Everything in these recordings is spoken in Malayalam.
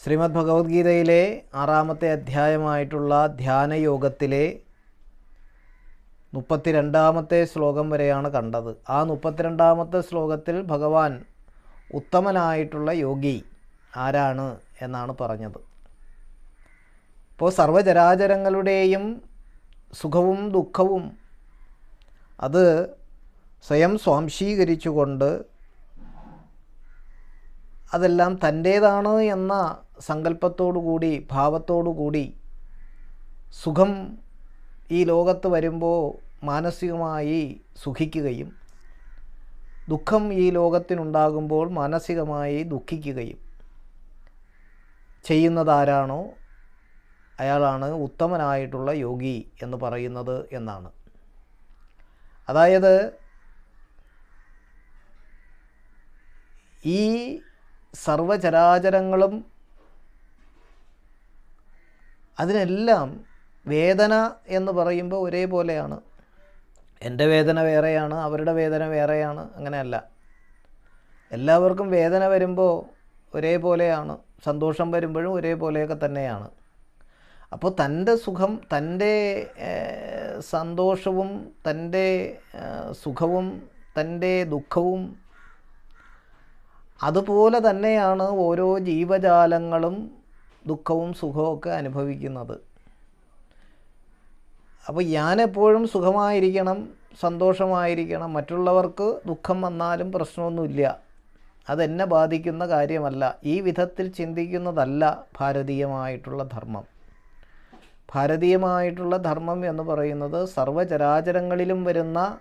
ശ്രീമദ് ഭഗവത്ഗീതയിലെ ആറാമത്തെ അധ്യായമായിട്ടുള്ള ധ്യാനയോഗത്തിലെ മുപ്പത്തിരണ്ടാമത്തെ ശ്ലോകം വരെയാണ് കണ്ടത്. ആ മുപ്പത്തിരണ്ടാമത്തെ ശ്ലോകത്തിൽ ഭഗവാൻ ഉത്തമനായിട്ടുള്ള യോഗി ആരാണ് എന്നാണ് പറഞ്ഞത്. ഇപ്പോൾ സർവചരാചരങ്ങളുടെയും സുഖവും ദുഃഖവും അത് സ്വയം സ്വാംശീകരിച്ചുകൊണ്ട് അതെല്ലാം തന്റേതാണ് എന്ന സങ്കല്പത്തോടുകൂടി ഭാവത്തോടുകൂടി സുഖം ഈ ലോകത്ത് വരുമ്പോൾ മാനസികമായി സുഖിക്കുകയും ദുഃഖം ഈ ലോകത്തിനുണ്ടാകുമ്പോൾ മാനസികമായി ദുഃഖിക്കുകയും ചെയ്യുന്നതാരാണോ അയാളാണ് ഉത്തമനായിട്ടുള്ള യോഗി എന്ന് പറയുന്നത് എന്നാണ്. അതായത് ഈ സർവചരാചരങ്ങളും അതിനെല്ലാം വേദന എന്ന് പറയുമ്പോൾ ഒരേപോലെയാണ്. എന്റെ വേദന വേറെയാണ് അവരുടെ വേദന വേറെയാണ് അങ്ങനെയല്ല. എല്ലാവർക്കും വേദന വരുമ്പോൾ ഒരേപോലെയാണ് സന്തോഷം വരുമ്പോഴും ഒരേപോലെയൊക്കെ തന്നെയാണ്. അപ്പോൾ തന്റെ സുഖം തന്റെ സന്തോഷവും തന്റെ സുഖവും തന്റെ ദുഃഖവും അതുപോലെ തന്നെയാണ് ഓരോ ജീവജാലങ്ങളും ദുഃഖവും സുഖവും ഒക്കെ അനുഭവിക്കുന്നത്. അപ്പോൾ ഞാനെപ്പോഴും സുഖമായിരിക്കണം സന്തോഷമായിരിക്കണം. മറ്റുള്ളവർക്ക് ദുഃഖം വന്നാലും പ്രശ്നമൊന്നുമില്ല. അതെന്നെ ബാധിക്കുന്ന കാര്യമല്ല. ഈ വിധത്തിൽ ചിന്തിക്കുന്നതല്ല ഭാരതീയമായിട്ടുള്ള ധർമ്മം. ഭാരതീയമായിട്ടുള്ള ധർമ്മം എന്ന് പറയുന്നത് സർവചരാചരങ്ങളിലും വരുന്ന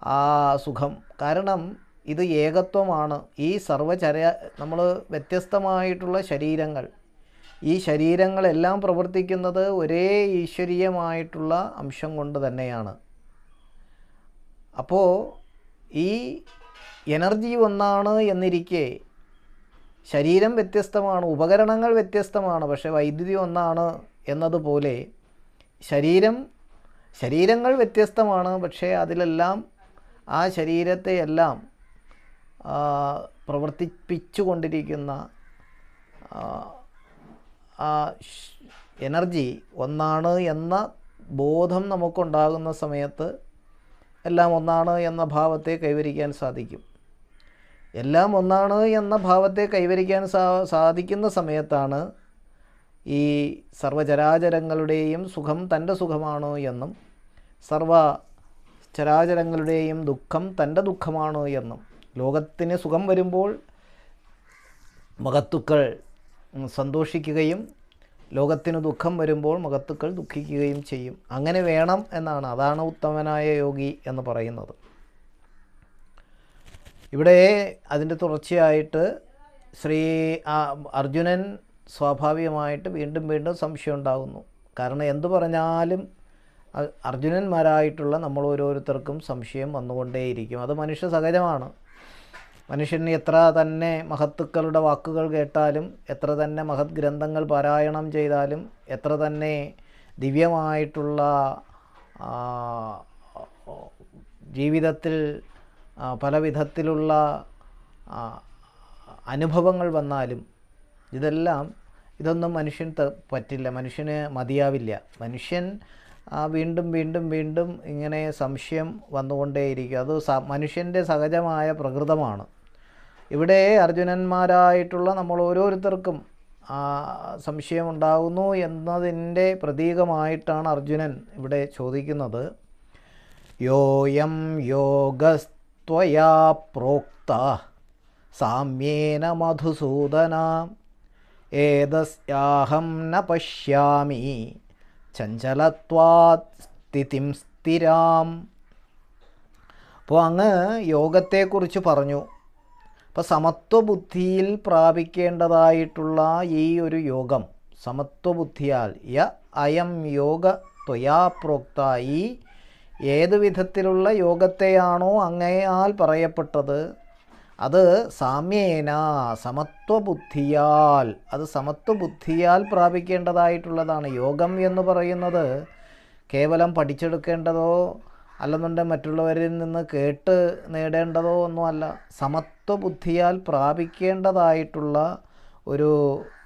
ആ സുഖം. കാരണം ഇത് ഏകത്വമാണ്. ഈ സർവചര നമ്മൾ വ്യത്യസ്തമായിട്ടുള്ള ശരീരങ്ങൾ ഈ ശരീരങ്ങളെല്ലാം പ്രവർത്തിക്കുന്നത് ഒരേ ഈശ്വരീയമായിട്ടുള്ള അംശം കൊണ്ട് തന്നെയാണ്. അപ്പോൾ ഈ എനർജി ഒന്നാണ് എന്നിരിക്കെ. ശരീരം വ്യത്യസ്തമാണ് ഉപകരണങ്ങൾ വ്യത്യസ്തമാണ് പക്ഷേ വൈദ്യുതി ഒന്നാണ് എന്നതുപോലെ ശരീരം ശരീരങ്ങൾ വ്യത്യസ്തമാണ് പക്ഷേ അതിലെല്ലാം ആ ശരീരത്തെയെല്ലാം പ്രവർത്തിപ്പിച്ചു കൊണ്ടിരിക്കുന്ന എനർജി ഒന്നാണ് എന്ന ബോധം നമുക്കുണ്ടാകുന്ന സമയത്ത് എല്ലാം ഒന്നാണ് എന്ന ഭാവത്തെ കൈവരിക്കാൻ സാധിക്കും. എല്ലാം ഒന്നാണ് എന്ന ഭാവത്തെ കൈവരിക്കാൻ സാ സാധിക്കുന്ന സമയത്താണ് ഈ സർവചരാചരങ്ങളുടെയും സുഖം തന്റെ സുഖമാണ് എന്നും സർവ ചരാചരങ്ങളുടെയും ദുഃഖം തന്റെ ദുഃഖമാണോ എന്നും ലോകത്തിന് സുഖം വരുമ്പോൾ മഹത്തുക്കൾ സന്തോഷിക്കുകയും ലോകത്തിന് ദുഃഖം വരുമ്പോൾ മഹത്തുക്കൾ ദുഃഖിക്കുകയും ചെയ്യും. അങ്ങനെ വേണം എന്നാണ്. അതാണ് ഉത്തമനായ യോഗി എന്ന് പറയുന്നത്. ഇവിടെ അതിന്റെ തുടർച്ചയായിട്ട് ശ്രീ അർജുനൻ സ്വാഭാവികമായിട്ട് വീണ്ടും വീണ്ടും സംശയം ഉണ്ടാകുന്നു. കാരണം എന്തു പറഞ്ഞാലും അർജുനന്മാരായിട്ടുള്ള നമ്മൾ ഓരോരുത്തർക്കും സംശയം വന്നുകൊണ്ടേയിരിക്കും. അത് മനുഷ്യ സഹജമാണ്. മനുഷ്യന് എത്ര തന്നെ മഹത്തുക്കളുടെ വാക്കുകൾ കേട്ടാലും എത്ര തന്നെ മഹത് ഗ്രന്ഥങ്ങൾ പാരായണം ചെയ്താലും എത്ര തന്നെ ദിവ്യമായിട്ടുള്ള ജീവിതത്തിൽ പല വിധത്തിലുള്ള അനുഭവങ്ങൾ വന്നാലും ഇതെല്ലാം ഇതൊന്നും മനുഷ്യൻ പറ്റില്ല. മനുഷ്യന് മതിയാവില്ല. മനുഷ്യൻ വീണ്ടും വീണ്ടും വീണ്ടും ഇങ്ങനെ സംശയം വന്നുകൊണ്ടേയിരിക്കും. അത് മനുഷ്യന്റെ സഹജമായ പ്രകൃതമാണ്. ഇവിടെ അർജുനന്മാരായിട്ടുള്ള നമ്മൾ ഓരോരുത്തർക്കും സംശയമുണ്ടാകുന്നു എന്നതിന്റെ പ്രതീകമായിട്ടാണ് അർജുനൻ ഇവിടെ ചോദിക്കുന്നത്. യോയം യോഗസ്ത്വയാ പ്രോക്ത സാമ്യേന മധുസൂദന ഏതസ്യാഹം ന പശ്യാമി ചഞ്ചലത്വാത് സ്ഥിതിം സ്ഥിരാം. അപ്പോൾ അങ്ങ് യോഗത്തെക്കുറിച്ച് പറഞ്ഞു. അപ്പോൾ സമത്വബുദ്ധിയിൽ പ്രാപിക്കേണ്ടതായിട്ടുള്ള ഈ ഒരു യോഗം സമത്വബുദ്ധിയാൽ യ അയം യോഗ ത്വയാ പ്രോക്ത ഈ ഏത് വിധത്തിലുള്ള യോഗത്തെയാണോ അങ്ങയാൽ പറയപ്പെട്ടത് അത് സാമ്യേന സമത്വബുദ്ധിയാൽ അത് സമത്വബുദ്ധിയാൽ പ്രാപിക്കേണ്ടതായിട്ടുള്ളതാണ് യോഗം എന്ന് പറയുന്നത്. കേവലം പഠിച്ചെടുക്കേണ്ടതോ അല്ലെന്നുണ്ടെങ്കിൽ മറ്റുള്ളവരിൽ നിന്ന് കേട്ട് നേടേണ്ടതോ ഒന്നുമല്ല സമത്വബുദ്ധിയാൽ പ്രാപിക്കേണ്ടതായിട്ടുള്ള ഒരു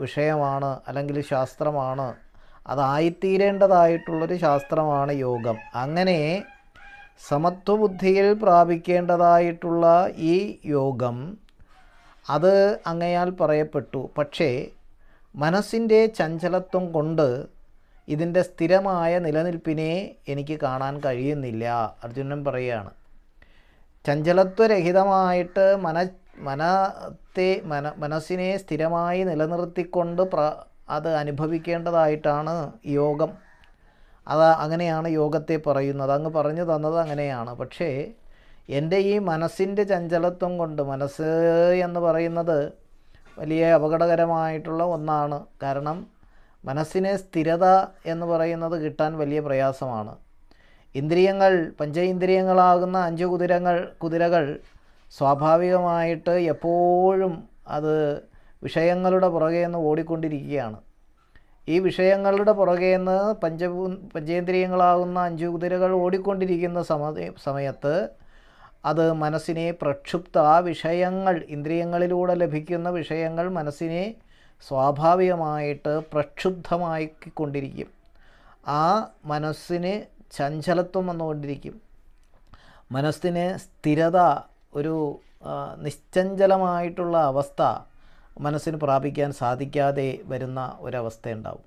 വിഷയമാണ് അല്ലെങ്കിൽ ശാസ്ത്രമാണ്. അതായിത്തീരേണ്ടതായിട്ടുള്ളൊരു ശാസ്ത്രമാണ് യോഗം. അങ്ങനെ സമത്വബുദ്ധിയിൽ പ്രാപിക്കേണ്ടതായിട്ടുള്ള ഈ യോഗം അത് അങ്ങയാൽ പറയപ്പെട്ടു. പക്ഷേ മനസ്സിന്റെ ചഞ്ചലത്വം കൊണ്ട് ഇതിന്റെ സ്ഥിരമായ നിലനിൽപ്പിനെ എനിക്ക് കാണാൻ കഴിയുന്നില്ല. അർജുനൻ പറയുകയാണ് ചഞ്ചലത്വരഹിതമായിട്ട് മന മനത്തെ മന മനസ്സിനെ സ്ഥിരമായി നിലനിർത്തിക്കൊണ്ട് പ്ര അത് അനുഭവിക്കേണ്ടതായിട്ടാണ് യോഗം. അത് അങ്ങനെയാണ് യോഗത്തെ പറയുന്നത്. അങ്ങ് പറഞ്ഞു തന്നത് അങ്ങനെയാണ്. പക്ഷേ എന്റെ ഈ മനസ്സിന്റെ ചഞ്ചലത്വം കൊണ്ട് മനസ്സ് എന്ന് പറയുന്നത് വലിയ അപകടകരമായിട്ടുള്ള ഒന്നാണ്. കാരണം മനസ്സിനെ സ്ഥിരത എന്ന് പറയുന്നത് കിട്ടാൻ വലിയ പ്രയാസമാണ്. ഇന്ദ്രിയങ്ങൾ പഞ്ചേന്ദ്രിയങ്ങളാകുന്ന അഞ്ച് കുതിരങ്ങൾ കുതിരകൾ സ്വാഭാവികമായിട്ട് എപ്പോഴും അത് വിഷയങ്ങളുടെ പുറകെ നിന്ന് ഓടിക്കൊണ്ടിരിക്കുകയാണ്. ഈ വിഷയങ്ങളുടെ പുറകെ നിന്ന് പഞ്ച പഞ്ചേന്ദ്രിയങ്ങളാകുന്ന അഞ്ച് കുതിരകൾ ഓടിക്കൊണ്ടിരിക്കുന്ന സമ സമയത്ത് അത് മനസ്സിനെ പ്രക്ഷുബ്ധ ആ വിഷയങ്ങൾ ഇന്ദ്രിയങ്ങളിലൂടെ ലഭിക്കുന്ന വിഷയങ്ങൾ മനസ്സിനെ സ്വാഭാവികമായിട്ട് പ്രക്ഷുബ്ധമാക്കിക്കൊണ്ടിരിക്കും. ആ മനസ്സിന് ചഞ്ചലത്വം വന്നുകൊണ്ടിരിക്കും. മനസ്സിന് സ്ഥിരത ഒരു നിശ്ചഞ്ചലമായിട്ടുള്ള അവസ്ഥ മനസ്സിന് പ്രാപിക്കാൻ സാധിക്കാതെ വരുന്ന ഒരവസ്ഥയുണ്ടാവും.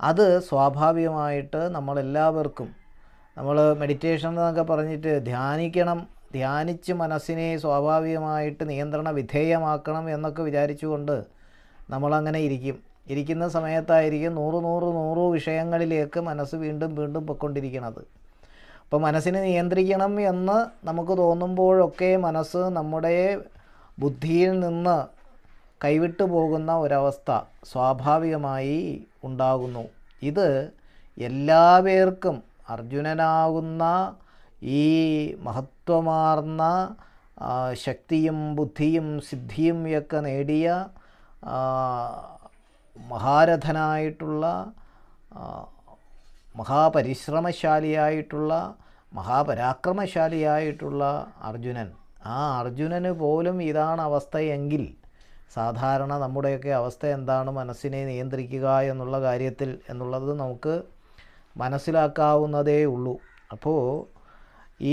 അത് സ്വാഭാവികമായിട്ട് നമ്മളെല്ലാവർക്കും നമ്മൾ മെഡിറ്റേഷൻ എന്നൊക്കെ പറഞ്ഞിട്ട് ധ്യാനിക്കണം ധ്യാനിച്ച് മനസ്സിനെ സ്വാഭാവികമായിട്ട് നിയന്ത്രണ വിധേയമാക്കണം എന്നൊക്കെ വിചാരിച്ചുകൊണ്ട് നമ്മളങ്ങനെ ഇരിക്കും. ഇരിക്കുന്ന സമയത്തായിരിക്കും നൂറ് നൂറ് നൂറ് വിഷയങ്ങളിലേക്ക് മനസ്സ് വീണ്ടും വീണ്ടും പൊയ്ക്കൊണ്ടിരിക്കുന്നത് അപ്പോൾ മനസ്സിനെ നിയന്ത്രിക്കണം എന്ന് നമുക്ക് തോന്നുമ്പോഴൊക്കെ മനസ്സ് നമ്മുടെ ബുദ്ധിയിൽ നിന്ന് കൈവിട്ടു പോകുന്ന ഒരവസ്ഥ സ്വാഭാവികമായി ഉണ്ടാകുന്നു. ഇത് എല്ലാവർക്കും അർജുനനാകുന്ന ഈ മഹത്വമാർന്ന ശക്തിയും ബുദ്ധിയും സിദ്ധിയും ഒക്കെ നേടിയ മഹാരഥനായിട്ടുള്ള മഹാപരിശ്രമശാലിയായിട്ടുള്ള മഹാപരാക്രമശാലിയായിട്ടുള്ള അർജുനൻ. ആ അർജുനന് പോലും ഇതാണ് അവസ്ഥയെങ്കിൽ സാധാരണ നമ്മുടെയൊക്കെ അവസ്ഥ എന്താണ് മനസ്സിനെ നിയന്ത്രിക്കുക എന്നുള്ള കാര്യത്തിൽ എന്നുള്ളത് നമുക്ക് മനസ്സിലാക്കാവുന്നതേ ഉള്ളൂ. അപ്പോൾ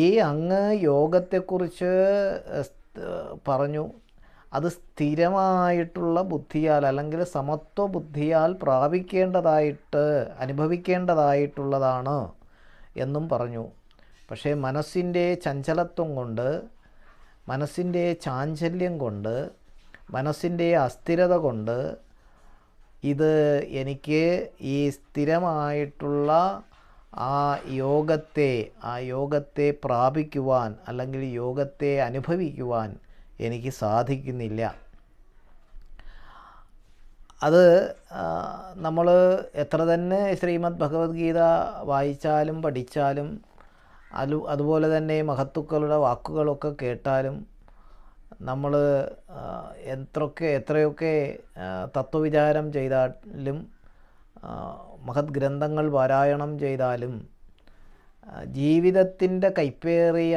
ഈ അങ്ങ് യോഗത്തെക്കുറിച്ച് പറഞ്ഞു അത് സ്ഥിരമായിട്ടുള്ള ബുദ്ധിയാൽ അല്ലെങ്കിൽ സമത്വ ബുദ്ധിയാൽ പ്രാപിക്കേണ്ടതായിട്ട് അനുഭവിക്കേണ്ടതായിട്ടുള്ളതാണ് എന്നും പറഞ്ഞു. പക്ഷേ മനസ്സിന്റെ ചഞ്ചലത്വം കൊണ്ട് മനസ്സിന്റെ ചാഞ്ചല്യം കൊണ്ട് മനസ്സിന്റെ അസ്ഥിരത കൊണ്ട് ഇത് എനിക്ക് ഈ സ്ഥിരമായിട്ടുള്ള ആ യോഗത്തെ ആ യോഗത്തെ പ്രാപിക്കുവാൻ അല്ലെങ്കിൽ യോഗത്തെ അനുഭവിക്കുവാൻ എനിക്ക് സാധിക്കുന്നില്ല. അത് നമ്മൾ എത്ര തന്നെ ശ്രീമദ് ഭഗവത്ഗീത വായിച്ചാലും പഠിച്ചാലും അതു അതുപോലെ തന്നെ മഹത്തുക്കളുടെ വാക്കുകളൊക്കെ കേട്ടാലും നമ്മൾ എത്രയൊക്കെ എത്രയൊക്കെ തത്വവിചാരം ചെയ്താലും മഹത് ഗ്രന്ഥങ്ങൾ പാരായണം ചെയ്താലും ജീവിതത്തിന്റെ കൈപ്പേറിയ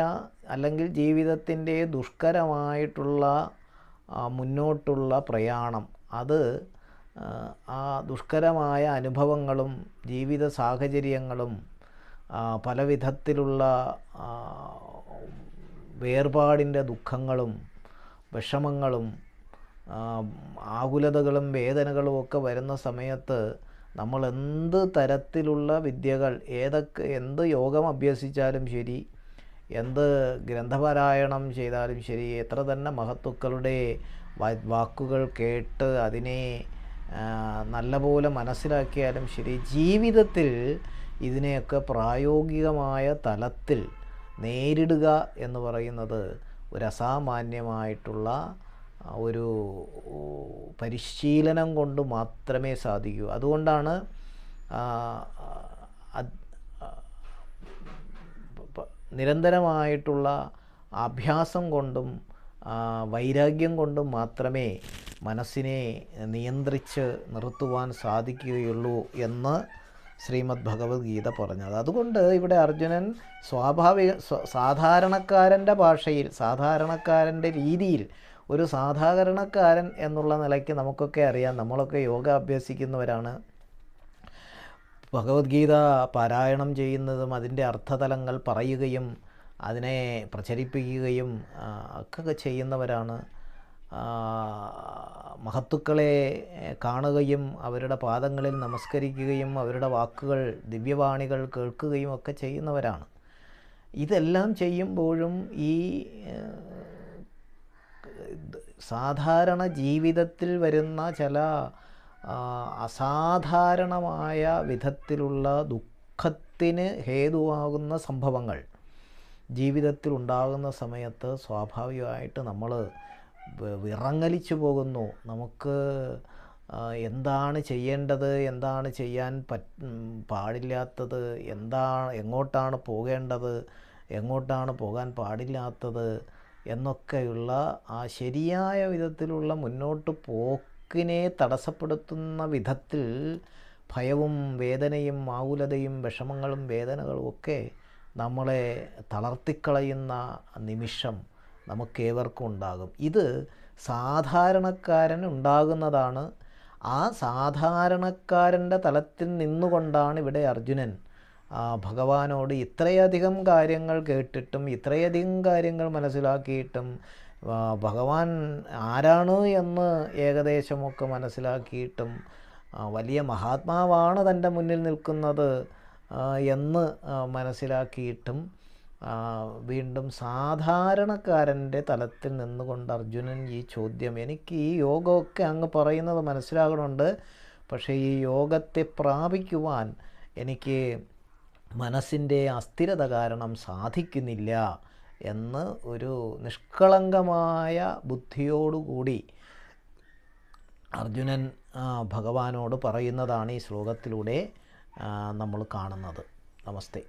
അല്ലെങ്കിൽ ജീവിതത്തിന്റെ ദുഷ്കരമായിട്ടുള്ള മുന്നോട്ടുള്ള പ്രയാണം. അത് ആ, ദുഷ്കരമായ അനുഭവങ്ങളും ജീവിത സാഹചര്യങ്ങളും പലവിധത്തിലുള്ള വേർപാടിന്റെ ദുഃഖങ്ങളും വിഷമങ്ങളും ആകുലതകളും വേദനകളും ഒക്കെ വരുന്ന സമയത്ത് നമ്മൾ എന്ത് തരത്തിലുള്ള വിദ്യകൾ ഏതൊക്കെ എന്ത് യോഗം അഭ്യസിച്ചാലും ശരി എന്ത് ഗ്രന്ഥപാരായണം ചെയ്താലും ശരി എത്ര തന്നെ മഹത്തുക്കളുടെ വാക്കുകൾ കേട്ട് അതിനെ നല്ലപോലെ മനസ്സിലാക്കിയാലും ശരി ജീവിതത്തിൽ ഇതിനെയൊക്കെ പ്രായോഗികമായ തലത്തിൽ നേരിടുക എന്ന് പറയുന്നത് ഒരു അസാമാന്യമായിട്ടുള്ള ഒരു പരിശീലനം കൊണ്ട് മാത്രമേ സാധിക്കൂ. അതുകൊണ്ടാണ് നിരന്തരമായിട്ടുള്ള അഭ്യാസം കൊണ്ടും വൈരാഗ്യം കൊണ്ടും മാത്രമേ മനസ്സിനെ നിയന്ത്രിച്ച് നിർത്തുവാൻ സാധിക്കുകയുള്ളൂ എന്ന് ശ്രീമദ് ഭഗവത്ഗീത പറഞ്ഞത്. അതുകൊണ്ട് ഇവിടെ അർജുനൻ സ്വാഭാവിക സ്വ- സാധാരണക്കാരന്റെ ഭാഷയിൽ സാധാരണക്കാരന്റെ രീതിയിൽ ഒരു സാധാരണക്കാരൻ എന്നുള്ള നിലയ്ക്ക് നമുക്കൊക്കെ അറിയാം. നമ്മളൊക്കെ യോഗ അഭ്യസിക്കുന്നവരാണ്. ഭഗവത്ഗീത പാരായണം ചെയ്യുന്നതും അതിന്റെ അർത്ഥതലങ്ങൾ പറയുകയും അതിനെ പ്രചരിപ്പിക്കുകയും ഒക്കെ ചെയ്യുന്നവരാണ്. മഹത്തുക്കളെ കാണുകയും അവരുടെ പാദങ്ങളിൽ നമസ്കരിക്കുകയും അവരുടെ വാക്കുകൾ ദിവ്യവാണികൾ കേൾക്കുകയും ഒക്കെ ചെയ്യുന്നവരാണ്. ഇതെല്ലാം ചെയ്യുമ്പോഴും ഈ സാധാരണ ജീവിതത്തിൽ വരുന്ന ചില അസാധാരണമായ വിധത്തിലുള്ള ദുഃഖത്തിന് ഹേതുവാകുന്ന സംഭവങ്ങൾ ജീവിതത്തിൽ ഉണ്ടാകുന്ന സമയത്ത് സ്വാഭാവികമായിട്ട് നമ്മൾ വിറങ്ങലിച്ചു പോകുന്നു. നമുക്ക് എന്താണ് ചെയ്യേണ്ടത്? എന്താണ് ചെയ്യാൻ പറ്റ പാടില്ലാത്തത്? എന്താണ് എങ്ങോട്ടാണ് പോകേണ്ടത്? എങ്ങോട്ടാണ് പോകാൻ പാടില്ലാത്തത്? എന്നൊക്കെയുള്ള ആ ശരിയായ വിധത്തിലുള്ള മുന്നോട്ട് പോക്കിനെ തടസ്സപ്പെടുത്തുന്ന വിധത്തിൽ ഭയവും വേദനയും ആകുലതയും വിഷമങ്ങളും വേദനകളും ഒക്കെ നമ്മളെ തളർത്തിക്കളയുന്ന നിമിഷം നമുക്കേവർക്കും ഉണ്ടാകും. ഇത് സാധാരണക്കാരൻ ഉണ്ടാകുന്നതാണ്. ആ സാധാരണക്കാരന്റെ തലത്തിൽ നിന്നുകൊണ്ടാണ് ഇവിടെ അർജുനൻ ഭഗവാനോട് ഇത്രയധികം കാര്യങ്ങൾ കേട്ടിട്ടും ഇത്രയധികം കാര്യങ്ങൾ മനസ്സിലാക്കിയിട്ടും ഭഗവാൻ ആരാണ് എന്ന് ഏകദേശമൊക്കെ മനസ്സിലാക്കിയിട്ടും വലിയ മഹാത്മാവാണ് തന്റെ മുന്നിൽ നിൽക്കുന്നത് എന്ന് മനസ്സിലാക്കിയിട്ടും വീണ്ടും സാധാരണക്കാരന്റെ തലത്തിൽ നിന്നുകൊണ്ട് അർജുനൻ ഈ ചോദ്യം എനിക്ക് ഈ യോഗമൊക്കെ അങ്ങ് പറയുന്നത് മനസ്സിലാകണമുണ്ട് പക്ഷേ ഈ യോഗത്തെ പ്രാപിക്കുവാൻ എനിക്ക് മനസ്സിന്റെ അസ്ഥിരത കാരണം സാധിക്കുന്നില്ല എന്ന് ഒരു നിഷ്കളങ്കമായ ബുദ്ധിയോടുകൂടി അർജുനൻ ഭഗവാനോട് പറയുന്നതാണ് ഈ ശ്ലോകത്തിലൂടെ നമ്മൾ കാണുന്നത്. നമസ്തേ.